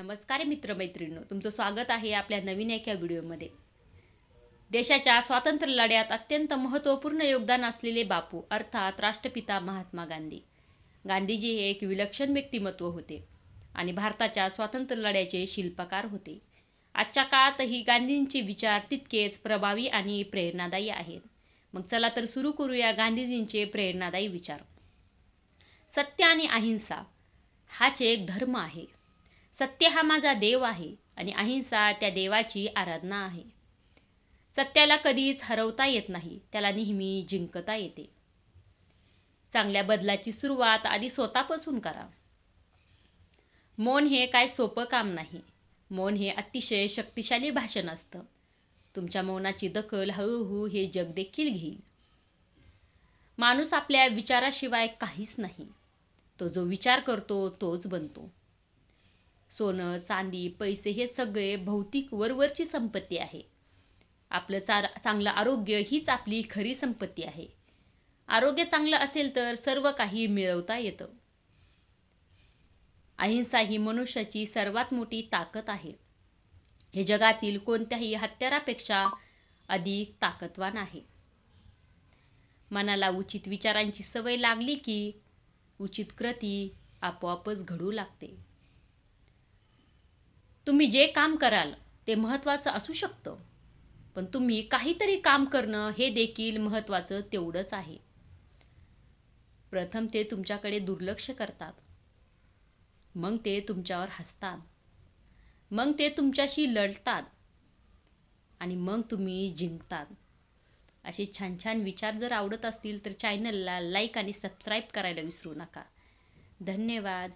नमस्कार मित्रमैत्रिणींनो. तुमचं स्वागत आहे आपल्या नवीन एका व्हिडिओमध्ये. देशाच्या स्वातंत्र्य लढ्यात अत्यंत महत्त्वपूर्ण योगदान असलेले बापू अर्थात राष्ट्रपिता महात्मा गांधी. गांधीजी हे एक विलक्षण व्यक्तिमत्व होते आणि भारताच्या स्वातंत्र्य लढ्याचे शिल्पकार होते. आजच्या काळातही गांधींचे विचार तितकेच प्रभावी आणि प्रेरणादायी आहेत. मग चला तर सुरू करूया गांधीजींचे प्रेरणादायी विचार. सत्य आणि अहिंसा हाच एक धर्म आहे. सत्य हा माझा देव आहे आणि अहिंसा त्या देवाची आराधना आहे. सत्याला कधीच हरवता येत नाही त्याला नेहमी जिंकता येते. चांगल्या बदलाची सुरुवात आधी स्वतःपासून करा. मौन हे काय सोपं काम नाही. मौन हे अतिशय शक्तिशाली भाषण असतं. तुमच्या मौनाची दखल हळूहळू हे जग देखील घेईल. माणूस आपल्या विचाराशिवाय काहीच नाही. तो जो विचार करतो तोच बनतो. सोनं चांदी पैसे हे सगळे भौतिक वरवरची संपत्ती आहे. आपलं चार चांगलं आरोग्य हीच आपली खरी संपत्ती आहे. आरोग्य चांगलं असेल तर सर्व काही मिळवता येतं. अहिंसा ही मनुष्याची सर्वात मोठी ताकद आहे. हे जगातील कोणत्याही हत्यारापेक्षा अधिक ताकदवान आहे. मनाला उचित विचारांची सवय लागली की उचित कृती आपोआपच घडू लागते. तुम्ही जे काम कराल ते महत्त्वाचं असू शकतं. पण तुम्ही काहीतरी काम करणं हे देखील महत्त्वाचं तेवढंच आहे. प्रथम ते तुमच्याकडे दुर्लक्ष करतात. मग ते तुमच्यावर हसतात. मग ते तुमच्याशी लढतात. आणि मग तुम्ही जिंकतात. असे छान छान विचार जर आवडत असतील तर चॅनलला लाईक आणि सबस्क्राईब करायला विसरू नका. धन्यवाद.